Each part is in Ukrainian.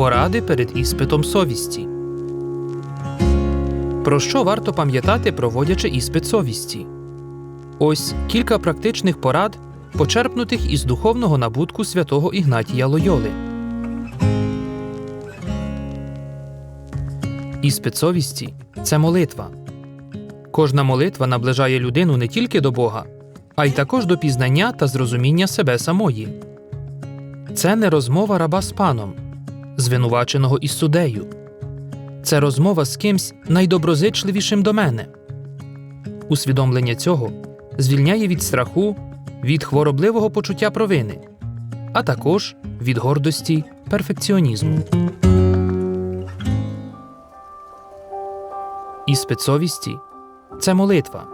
Поради перед іспитом совісті. Про що варто пам'ятати, проводячи іспит совісті? Ось кілька практичних порад, почерпнутих із духовного набутку святого Ігнатія Лойоли. Іспит совісті це молитва. Кожна молитва наближає людину не тільки до Бога, а й також до пізнання та зрозуміння себе самої. Це не розмова раба з паном, звинуваченого із судею. Це розмова з кимсь найдоброзичливішим до мене. Усвідомлення цього звільняє від страху, від хворобливого почуття провини, а також від гордості перфекціонізму. Іспит совісті це молитва.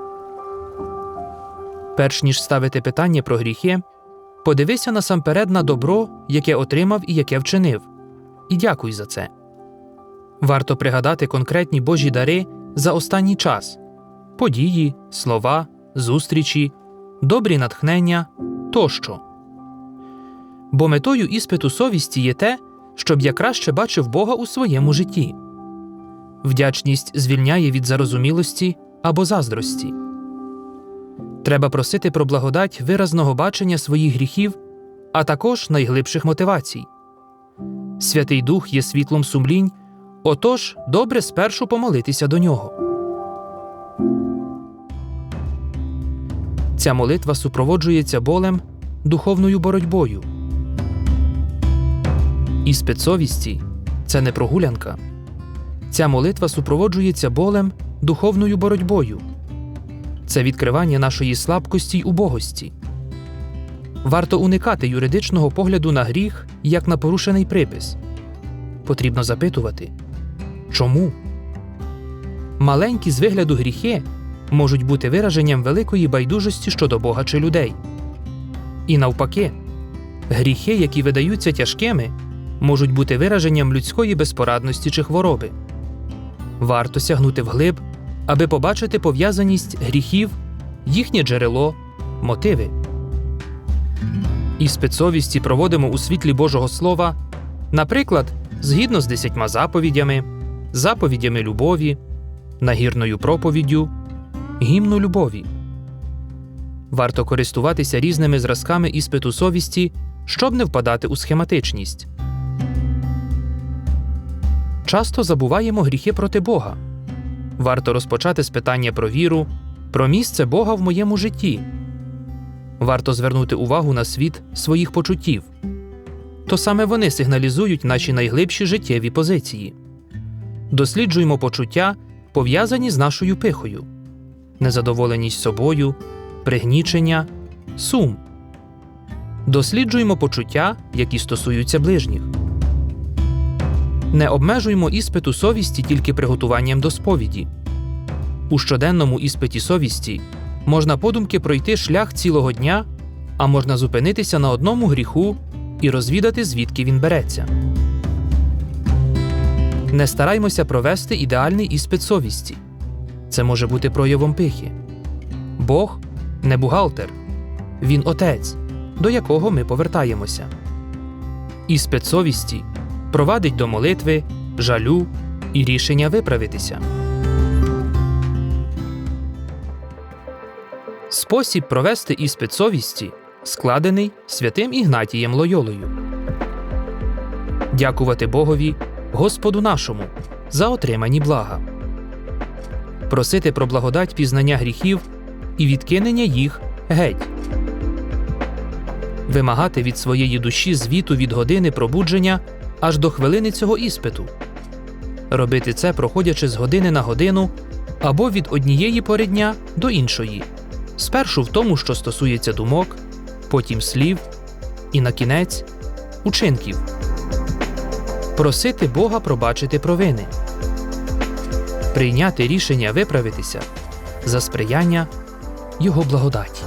Перш ніж ставити питання про гріхи, подивися насамперед на добро, яке отримав і яке вчинив, і дякуй за це. Варто пригадати конкретні Божі дари за останній час події, слова, зустрічі, добрі натхнення тощо. Бо метою іспиту совісті є те, щоб я краще бачив Бога у своєму житті. Вдячність звільняє від зарозумілості або заздрості. Треба просити про благодать виразного бачення своїх гріхів, а також найглибших мотивацій. Святий Дух є світлом сумлінь, отож добре спершу помолитися до нього. Ця молитва супроводжується болем, духовною боротьбою. Іспит совісті це не прогулянка. Ця молитва супроводжується болем, духовною боротьбою. Це відкривання нашої слабкості й убогості. Варто уникати юридичного погляду на гріх як на порушений припис. Потрібно запитувати чому? Маленькі з вигляду гріхи можуть бути вираженням великої байдужості щодо Бога чи людей. І навпаки, гріхи, які видаються тяжкими, можуть бути вираженням людської безпорадності чи хвороби. Варто сягнути вглиб, аби побачити пов'язаність гріхів, їхнє джерело, мотиви. Іспит совісті проводимо у світлі Божого Слова, наприклад, згідно з десятьма заповідями, заповідями любові, нагірною проповіддю, гімну любові. Варто користуватися різними зразками іспиту совісті, щоб не впадати у схематичність. Часто забуваємо гріхи проти Бога. Варто розпочати з питання про віру, про місце Бога в моєму житті. Варто звернути увагу на світ своїх почуттів. То саме вони сигналізують наші найглибші життєві позиції. Досліджуємо почуття, пов'язані з нашою пихою, незадоволеність собою, пригнічення, сум. Досліджуємо почуття, які стосуються ближніх. Не обмежуємо іспиту совісті тільки приготуванням до сповіді. У щоденному іспиті совісті можна подумки пройти шлях цілого дня, а можна зупинитися на одному гріху і розвідати, звідки він береться. Не стараймося провести ідеальний іспит совісті. Це може бути проявом пихи. Бог не бухгалтер, він отець, до якого ми повертаємося. Іспит совісті провадить до молитви, жалю і рішення виправитися. Спосіб провести іспит совісті складений святим Ігнатієм Лойолою. Дякувати Богові, Господу нашому, за отримані блага, просити про благодать пізнання гріхів і відкинення їх геть, вимагати від своєї душі звіту від години пробудження аж до хвилини цього іспиту, робити це, проходячи з години на годину або від однієї пори дня до іншої, спершу в тому, що стосується думок, потім слів і на кінець учинків, просити Бога пробачити провини, прийняти рішення виправитися за сприяння Його благодаті.